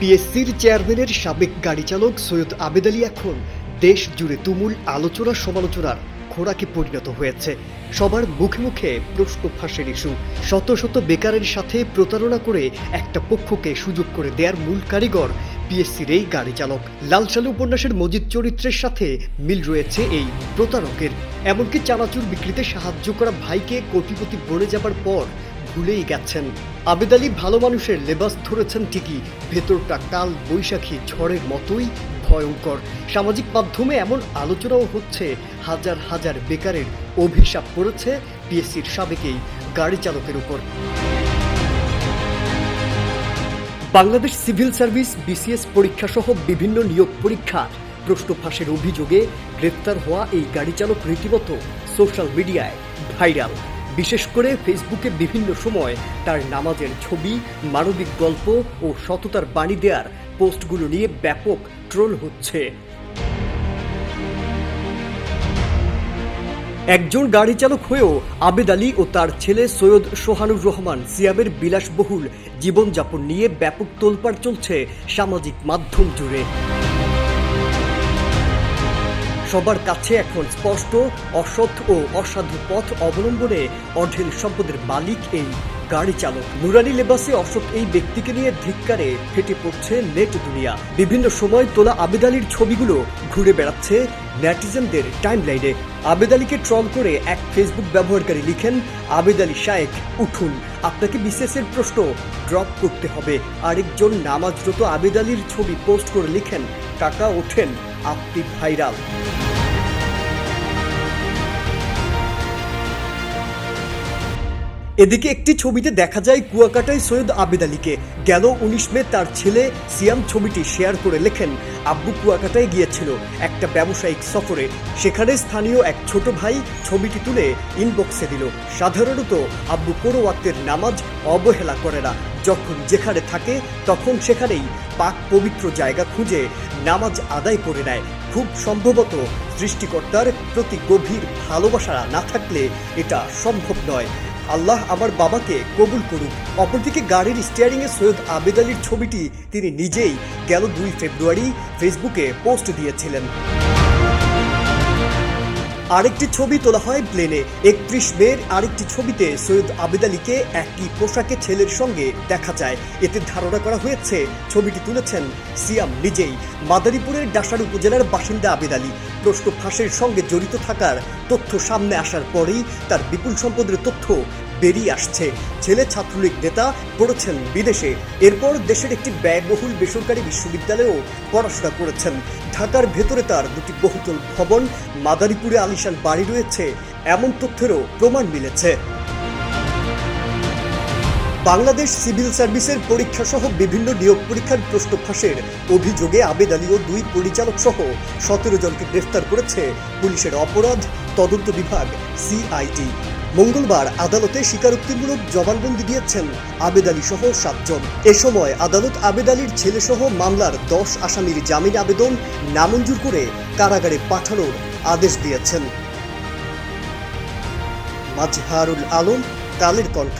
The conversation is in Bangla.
পিএসসির চেয়ারম্যানের সাবেক গাড়ি চালক সৈয়দ আবেদ আলী এখন দেশ জুড়ে তুমুল আলোচনা সমালোচনার খোরাকে পরিণত হয়েছে। সবার মুখে মুখে প্রশ্ন ফাঁসের ইস্যু। শত শত বেকারের সাথে প্রতারণা করে একটা পক্ষকে সুযোগ করে দেওয়ার মূল কারিগর পিএসসির এই গাড়ি চালক লালসালু উপন্যাসের মজিদ চরিত্রের সাথে মিল রয়েছে এই প্রতারকের। এমনকি চানাচুর বিক্রিতে সাহায্য করা ভাইকে কোটিপতি বনে যাবার পর ভুলেই গেছেন। আবেদ আলী ভালো মানুষের লেবাস ধরেছেন ঠিকই, ভেতরটা কাল বৈশাখী ঝড়ের মতোই ভয়ঙ্কর। সামাজিক মাধ্যমে এমন আলোচনাও হচ্ছে, হাজার হাজার বেকারের অভিশাপ পড়েছে পিএসসির সাবেকেই গাড়ি চালকের উপর। বাংলাদেশ সিভিল সার্ভিস, বিসিএস পরীক্ষা সহ বিভিন্ন নিয়োগ পরীক্ষা। প্রশ্ন ফাঁসের অভিযোগে গ্রেপ্তার হওয়া এই গাড়ি চালক রীতিমতো সোশ্যাল মিডিয়ায় ভাইরাল। বিশেষ করে ফেসবুকে বিভিন্ন সময় তার নামাজের ছবি, মানবিক গল্প ও সততার বাণী দেওয়ার পোস্টগুলো নিয়ে ব্যাপক ট্রোল হচ্ছে। একজন গাড়ি চালক হয়েও আবেদ আলী ও তার ছেলে সৈয়দ সোহানুর রহমান সিয়াবের বিলাসবহুল জীবনযাপন নিয়ে ব্যাপক তোলপাড় চলছে সামাজিক মাধ্যম জুড়ে। সবার কাছে এখন স্পষ্ট, অসৎ ও অসাধু পথ অবলম্বনে অঢেল সম্পদের মালিক এই গাড়ি চালক। নুরানি লেবাসে অসৎ এই ব্যক্তিকে নিয়ে ধিক্কারে ফেটে পড়ছে নেট দুনিয়া। বিভিন্ন সময় তোলা আবেদ আলীর ছবিগুলো ঘুরে বেড়াচ্ছে নেটিজেনদের টাইমলাইনে। আবেদ আলীকে ট্রল করে এক ফেসবুক ব্যবহারকারী লিখেন আবেদ আলী শায়েক উঠুন। আপনাকে বিসিএসের প্রশ্ন ড্রপ করতে হবে। আরেকজন নামাজরত আবেদ আলীর ছবি পোস্ট করে লিখেন কাকা ওঠেন। আপনি ভাইরাল। এদিকে একটি ছবিতে দেখা যায় কুয়াকাটায় সৈয়দ আবেদ আলীকে। গেল উনিশ মে তার ছেলে সিয়াম ছবিটি শেয়ার করে লেখেন, আব্বু কুয়াকাটায় গিয়েছিল একটা ব্যবসায়িক সফরে। সেখানে স্থানীয় এক ছোট ভাই ছবিটি তুলে ইনবক্সে দিল। সাধারণত আব্বু কোনো নামাজ অবহেলা করে না। যখন যেখানে থাকে তখন সেখানেই পাক পবিত্র জায়গা খুঁজে নামাজ আদায় করে নেয়। খুব সম্ভবত সৃষ্টিকর্তার প্রতি গভীর ভালোবাসা না থাকলে এটা সম্ভব নয়। আল্লাহ আমার বাবাকে কবুল করুক। অপরদিকে গাড়ির স্টিয়ারিংয়ে সৈয়দ আবেদ আলীর ছবিটি তিনি নিজেই গেল দুই ফেব্রুয়ারি ফেসবুকে পোস্ট দিয়েছিলেন। আরেকটি ছবি তোলা হয় প্লেনে। একত্রিশ মের আরেকটি ছবিতে সৈয়দ আবেদ আলীকে একটি পোশাকে ছেলের সঙ্গে দেখা যায়। এতে ধারণা করা হয়েছে, ছবিটি তুলেছেন সিয়াম নিজেই। মাদারীপুরের ডাসার উপজেলার বাসিন্দা আবেদ আলী। প্রশ্ন ফাঁসের সঙ্গে জড়িত থাকার তথ্য সামনে আসার পরেই তার বিপুল সম্পদের তথ্য বেরিয়ে আসছে। ছেলে ছাত্রলীগ নেতা পড়েছেন বিদেশে। এরপর দেশের একটি ব্যয়বহুল বেসরকারি বিশ্ববিদ্যালয়েও পড়াশোনা করেছেন। ঢাকার ভেতরে তার দুটি বহুতল ভবন, মাদারীপুরে আলিশান বাড়ি রয়েছে। এমন তথ্যেরও প্রমাণ মিলেছে। বাংলাদেশ সিভিল সার্ভিসের পরীক্ষা সহ বিভিন্ন নিয়োগ পরীক্ষার প্রশ্ন ফাঁসের অভিযোগে আবেদ আলী ও দুই পরিচালক সহ সতেরো জনকে গ্রেফতার করেছে পুলিশের অপরাধ, তদন্ত বিভাগ, সিআইডি। মঙ্গলবার আদালতে স্বীকারোক্তিমূলক জবানবন্দি দিয়েছেন আবেদ আলী সহ সাতজন। এ সময় আদালত আবেদ আলীর ছেলে সহ মামলার দশ আসামির জামিন আবেদন নামঞ্জুর করে কারাগারে পাঠানোর আদেশ দিয়েছেন। মাজহারুল আলম কালের কণ্ঠ।